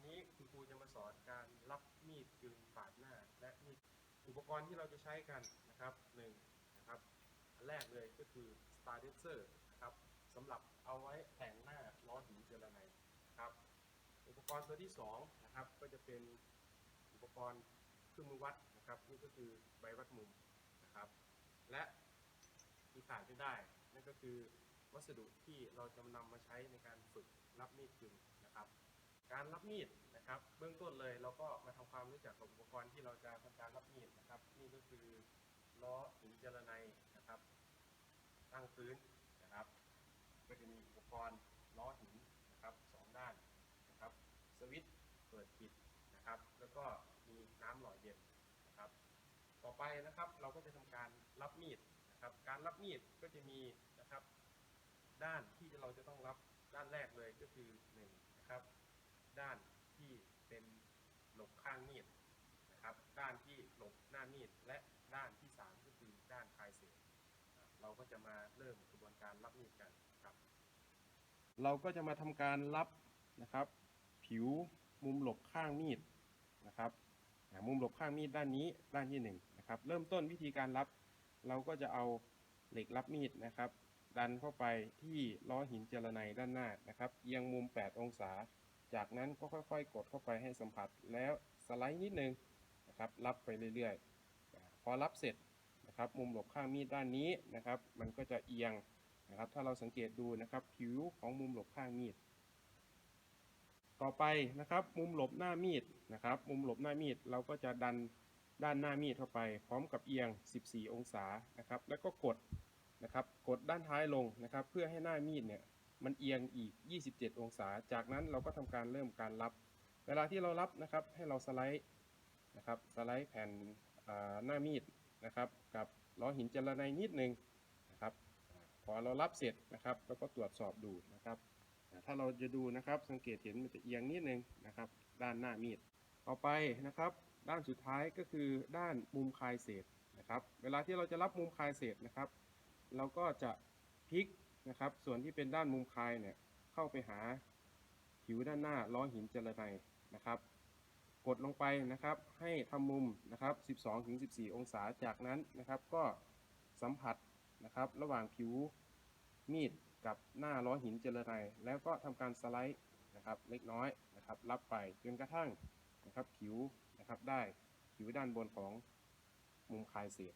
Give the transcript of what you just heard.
วันนี้คุณครูจะมาสอนการรับมีดกึ่งปาดหน้า และมีดอุปกรณ์ที่เราจะใช้กันนะครับหนึ่งนะครับอันแรกเลยก็คือ Star d e n s e r นะครับสำหรับเอาไว้แต่งหน้าล้อหินเจรไนนครับอุปกรณ์ตัวที่สองนะครับก็จะเป็นอุปกรณ์เครื่องมือวัดนะครับนี่ก็คือใบวัดมุมนะครับและที่ขาดไม่ได้นั่นก็คือวัสดุที่เราจะนำมาใช้ในการฝึกรับมีดกึ่งน การรับมีดนะครับ เบื้องต้นเลยเราก็มาทำความรู้จักกับอุปกรณ์ที่เราจะทำการรับมีดนะครับนี่ก็คือล้อหินเจรไนนะครับ ตั้งพื้นนะครับ ก็จะมีอุปกรณ์ล้อหินนะครับสองด้านนะครับ สวิตช์เปิดปิดนะครับ แล้วก็มีน้ำหล่อเย็นนะครับ ต่อไปนะครับเราก็จะทำการรับมีดนะครับ การรับมีดก็จะมีนะครับ ด้านที่เราจะต้องรับด้านแรกเลยก็คือหนึ่งนะครับ ด้านที่เป็นหลบข้างมีดนะครับ ด้านที่หลบหน้ามีดและด้านที่สามก็คือด้านคลายเสียงเราก็จะมาเริ่มกระบวนการรับมีดกันครับ เราก็จะมาทำการรับนะครับ ผิวมุมหลบข้างมีดนะครับมุมหลบข้างมีดด้านนี้ด้านที่หนึ่งนะครับ เริ่มต้นวิธีการรับ เราก็จะเอาเหล็กรับมีดนะครับ ดันเข้าไปที่ล้อหินเจรไนด้านหน้านะครับเอียงมุม 8 องศา จากนั้นก็ค่อยๆ กดเข้าไปให้สัมผัสแล้วสไลด์นิดนึงนะครับรับไปเรื่อยๆ พอรับเสร็จนะครับมุมหลบข้างมีดด้านนี้นะครับมันก็จะเอียงนะครับถ้าเราสังเกตดูนะครับผิวของมุมหลบข้างมีด ต่อไปนะครับมุมหลบหน้ามีดนะครับมุมหลบหน้ามีดเราก็จะดันด้านหน้ามีดเข้าไป พร้อมกับเอียง 14 องศานะครับแล้วก็กดนะครับกดด้านท้ายลงนะครับเพื่อให้หน้ามีดเนี่ย มันเอียงอีก 27 องศา จากนั้นเราก็ทำการเริ่มการรับ เวลาที่เรารับนะครับ ให้เราสไลด์นะครับ สไลด์แผ่นหน้ามีดนะครับ กับล้อหินเจรไนนิดนึงนะครับ พอเรารับเสร็จนะครับ แล้วก็ตรวจสอบดูนะครับ ถ้าเราจะดูนะครับ สังเกตเห็นมันจะเอียงนิดนึงนะครับ ด้านหน้ามีด ต่อไปนะครับ ด้านสุดท้ายก็คือด้านมุมคลายเศษนะครับ เวลาที่เราจะรับมุมคลายเศษนะครับ เราก็จะพลิก นะครับ ส่วนที่เป็นด้านมุมคายเนี่ยเข้าไปหาผิวด้านหน้าล้อหินเจรไนนะครับ กดลงไปนะครับให้ทำมุมนะครับ 12-14 องศาจากนั้นนะครับก็สัมผัสนะครับระหว่างผิวมีดกับหน้าล้อหินเจรไนแล้วก็ทำการสไลด์นะครับเล็กน้อยนะครับรับไปจนกระทั่งนะครับผิวนะครับได้ผิวด้านบนของมุมคายเศษ